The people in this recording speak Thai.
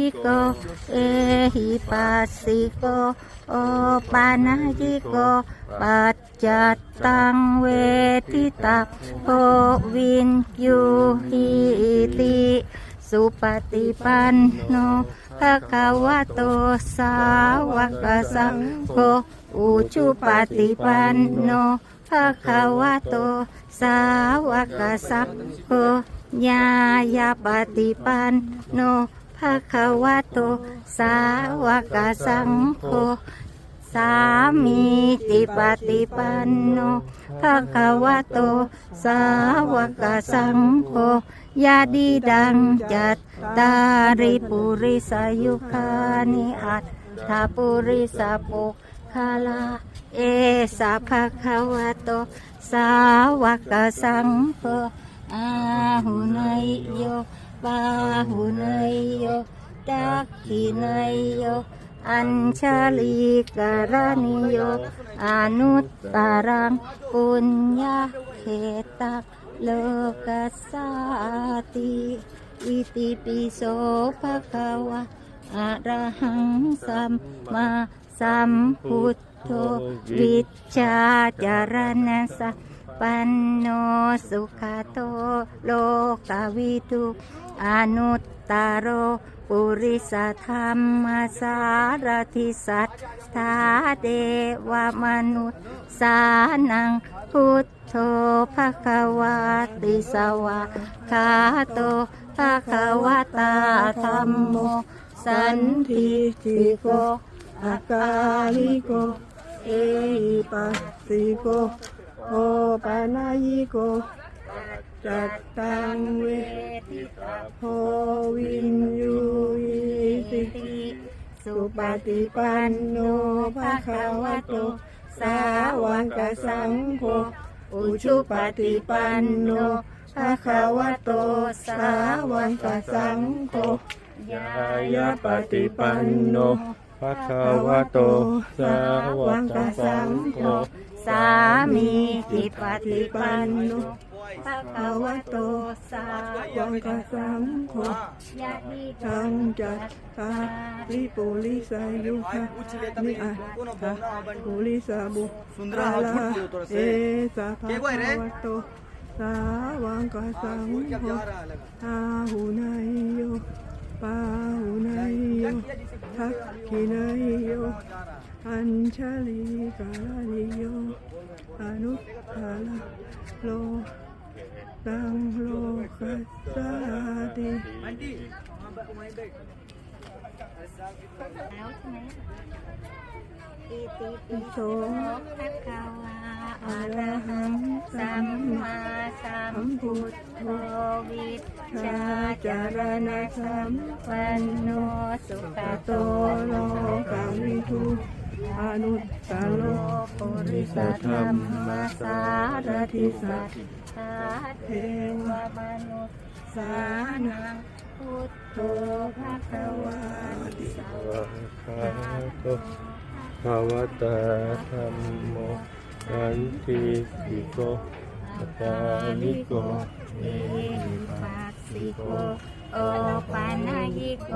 ยิโกเอหิปัสสิโกโอปานายิโก ภะคะวะโต สาวกสังโฆ สามีติปฏิปันโนภะคะวะโต สาวกสังโฆ ยาดีดังจัตตาริปุริสยุคานิอัตถาปุริสปุคาลา เอสาภะคะวะโต สาวกสังโฆอาหุน ปาหุเนยโยตักขิเนยโยอัญชลีการนิโยอนุตตรังปุญญาเขตักโลกสาติอิติปิโสภะคะวะอะระหังสัมมาสัมพุทโธวิชชาจารณะสัพ ปันโนสุขโตโลกาวิทุอนุตตโรปุริสธรรมสารทิสัทธาเดวมนุษย์สานังพุทโธภะคะวาติสวะคาโตภะควะตาธรรมโม สันทิติโกอากาลิโก เอหิปัสสิโก ปานายิโกจัตตังเวทิตาโพวินยูยิติสุปฏิปันโนภะคะวะโต สาวกสังโฆอุชุปฏิปันโนภะคะวะโต สาวกสังโฆยายาปฏิปันโนภะคะวะโต สาวกสังโฆ สามีติปฏิปันโนภะคะวะโตสาวังกสังโฆยะนิทังจัตตาลิปุลิสายุคะนิอัตถาปุลิสาบุอาลาเอสาภะคะวะโตสาวังกสังโฆอาหุนายโยปาหุนายโยทักขินายโย อัญชลีกาลนิโยอนุตตรโลตังโลกัสสาติแล้วใช่ไหมอิติปิโสภะคะวะอะระหังสัมมาสัมพุทโธวิชชาจารณะสัมปันโนสุขโตโตโลกาวิทูอ นุตตโลปุริสธรรมสารทิสัทธาเทวมนุษย์สานังพุทโธภะคะวะติสาวะภะคะโตภาวตาธรรมโมสันติสิโกปตาลิโกเอปัสสิโกโอปานายิโก